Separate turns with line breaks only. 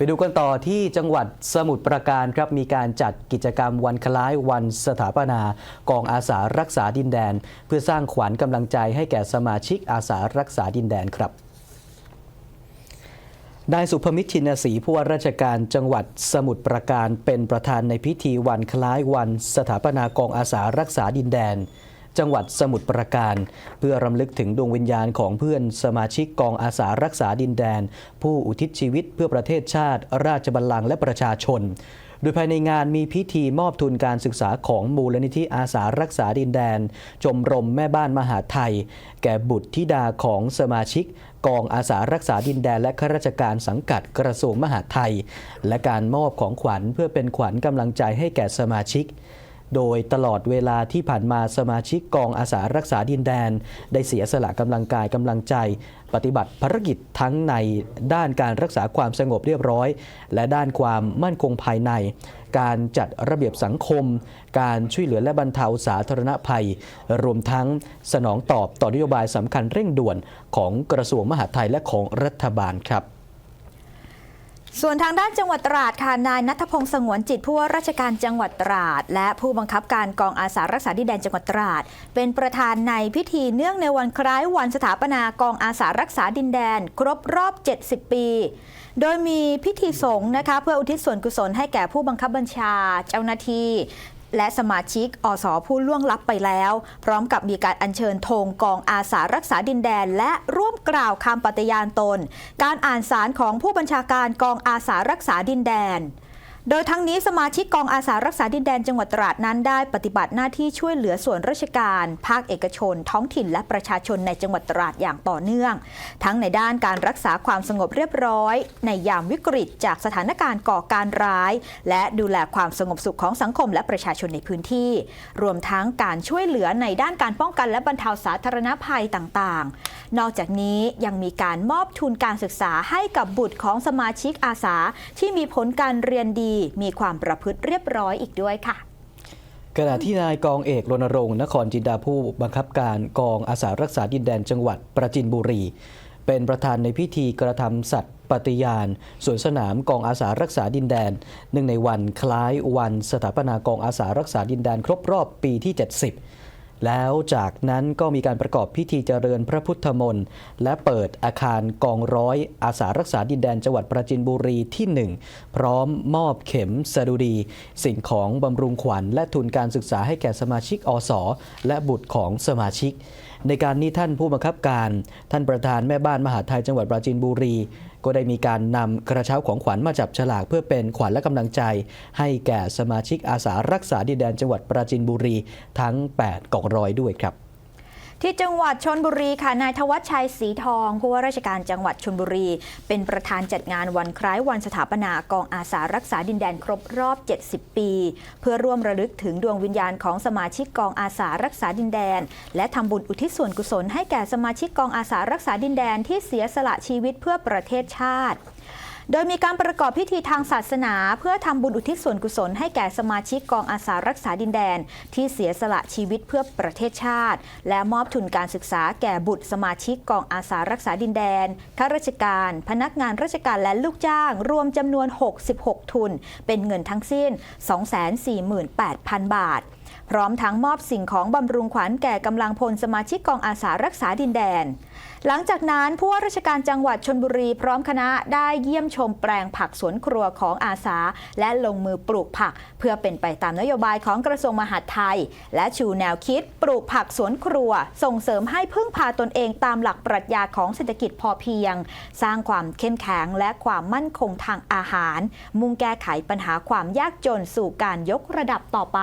ไปดูกันต่อที่จังหวัดสมุทรปราการครับมีการจัดกิจกรรมวันคล้ายวันสถาปนากองอาสารักษาดินแดน เพื่อสร้างขวัญกำลังใจให้แก่สมาชิกอาสารักษาดินแดนครับนายสุภมิตรชินศรีผู้ว่าราชการจังหวัดสมุทรปราการเป็นประธานในพิธีวันคล้ายวันสถาปนากองอาสารักษาดินแดน จังหวัดสมุทรปราการ เพื่อรำลึกถึงดวงวิญญาณของเพื่อนสมาชิกกองอาสารักษาดินแดน ผู้อุทิศชีวิตเพื่อประเทศชาติ ราชบัลลังก์และประชาชน โดยภายในงานมีพิธีมอบทุนการศึกษาของมูลนิธิอาสารักษาดินแดนชมรมแม่บ้านมหาไทย แก่บุตรธิดาของสมาชิกกองอาสารักษาดินแดนและข้าราชการสังกัดกระทรวงมหาดไทย และการมอบของขวัญเพื่อเป็นขวัญกำลังใจให้แก่สมาชิก โดยตลอดเวลาที่ผ่านมาสมาชิกกองอาสารักษาดินแดน ได้เสียสละกำลังกายกำลังใจ ปฏิบัติภารกิจทั้งในด้านการรักษาความสงบเรียบร้อย และด้านความมั่นคงภายใน การจัดระเบียบสังคม การช่วยเหลือและบรรเทาสาธารณภัย รวมทั้งสนองตอบต่อนโยบายสำคัญเร่งด่วนของกระทรวงมหาดไทยและของรัฐบาลครับ
ส่วนทางด้านจังหวัดตราดค่ะนายนัทพงศ์สงวนจิตผู้ว่าราชการจังหวัดตราด และผู้บังคับการกองอาสารักษาดินแดนจังหวัดตราด เป็นประธานในพิธีเนื่องในวันคล้ายวันสถาปนากองอาสารักษาดินแดน ครบรอบ 70 ปี โดยมีพิธีสงฆ์นะคะเพื่ออุทิศส่วนกุศลให้แก่ผู้บังคับบัญชา เจ้าหน้าที่ และสมาชิกอสผู้ล่วงลับไปแล้ว พร้อมกับมีการอัญเชิญธงกองอาสารักษาดินแดน และร่วมกล่าวคำปฏิญาณตน การอ่านสารของผู้บัญชาการกองอาสารักษาดินแดน โดยทั้งนี้สมาชิกกองอาสารักษาดินแดนจังหวัดตราดนั้นได้ปฏิบัติหน้าที่ช่วยเหลือส่วนราชการ ภาคเอกชน ท้องถิ่นและประชาชนในจังหวัดตราดอย่างต่อเนื่อง ทั้งในด้านการรักษาความสงบเรียบร้อย ในยามวิกฤตจากสถานการณ์ก่อการร้าย และดูแลความสงบสุขของสังคมและประชาชนในพื้นที่ รวมทั้งการช่วยเหลือในด้านการป้องกันและบรรเทาสาธารณภัยต่างๆ นอกจากนี้ยังมีการมอบทุนการศึกษาให้กับบุตรของสมาชิกอาสาที่มีผลการเรียนดีมีความประพฤติเรียบร้อยอีกด้วยค่ะ
ขณะที่นายกองเอกรณรงค์นครจินดาผู้บังคับการกองอาสารักษาดินแดนจังหวัดประจินบุรี เป็นประธานในพิธีกระทำสัตย์ปฏิญาณสวนสนามกองอาสารักษาดินแดนหนึ่งในวันคล้ายวันสถาปนากองอาสารักษาดินแดนครบรอบปีที่ 70 แล้วจากนั้นก็มีการประกอบพิธีเจริญพระพุทธมนต์และเปิดอาคารกองร้อย อาสารักษาดินแดนจังหวัดประจินบุรีที่ 1 พร้อมมอบเข็มสดุดี สิ่งของบำรุงขวัญ และทุนการศึกษาให้แก่สมาชิกอสและบุตรของสมาชิก ในการนี้ท่านผู้บังคับการ ท่านประธานแม่บ้านมหาไทยจังหวัดปราจีนบุรี ก็ได้มีการนำกระเช้าของขวัญมาจับฉลากเพื่อเป็นขวัญและกำลังใจ ให้แก่สมาชิกอาสารักษาดินแดนจังหวัดปราจินบุรีทั้ง 8กองร้อยด้วยครับ
ที่จังหวัดชนบุรีค่ะ นายทวัชชัยศรีทองผู้ว่าราชการจังหวัดชนบุรี เป็นประธานจัดงานวันคล้ายวันสถาปนากองอาสารักษาดินแดนครบรอบ 70 ปี เพื่อร่วมระลึกถึงดวงวิญญาณของสมาชิกกองอาสารักษาดินแดน และทำบุญอุทิศส่วนกุศลให้แก่สมาชิกกองอาสารักษาดินแดนที่เสียสละชีวิตเพื่อประเทศชาติ โดยมีการประกอบพิธีทางศาสนา เพื่อทำบุญอุทิศส่วนกุศลให้แก่สมาชิกกองอาสารักษาดินแดน ที่เสียสละชีวิตเพื่อประเทศชาติ และมอบทุนการศึกษาแก่บุตรสมาชิกกองอาสารักษาดินแดนข้าราชการ พนักงานราชการและลูกจ้าง รวมจำนวน 66 ทุน เป็นเงินทั้งสิ้น 248,000 บาทพร้อมทั้งมอบสิ่งของบำรุงขวัญแก่กำลังพลสมาชิกกองอาสารักษาดินแดน หลังจากนั้นผู้ว่าราชการจังหวัดชนบุรีพร้อมคณะได้เยี่ยมชมแปลงผักสวนครัวของอาสา และลงมือปลูกผัก เพื่อเป็นไปตามนโยบายของกระทรวงมหาดไทย และชูแนวคิดปลูกผักสวนครัว ส่งเสริมให้พึ่งพาตนเองตามหลักปรัชญาของเศรษฐกิจพอเพียง สร้างความเข้มแข็งและความมั่นคงทางอาหาร มุ่งแก้ไขปัญหาความยากจนสู่การยกระดับต่อไป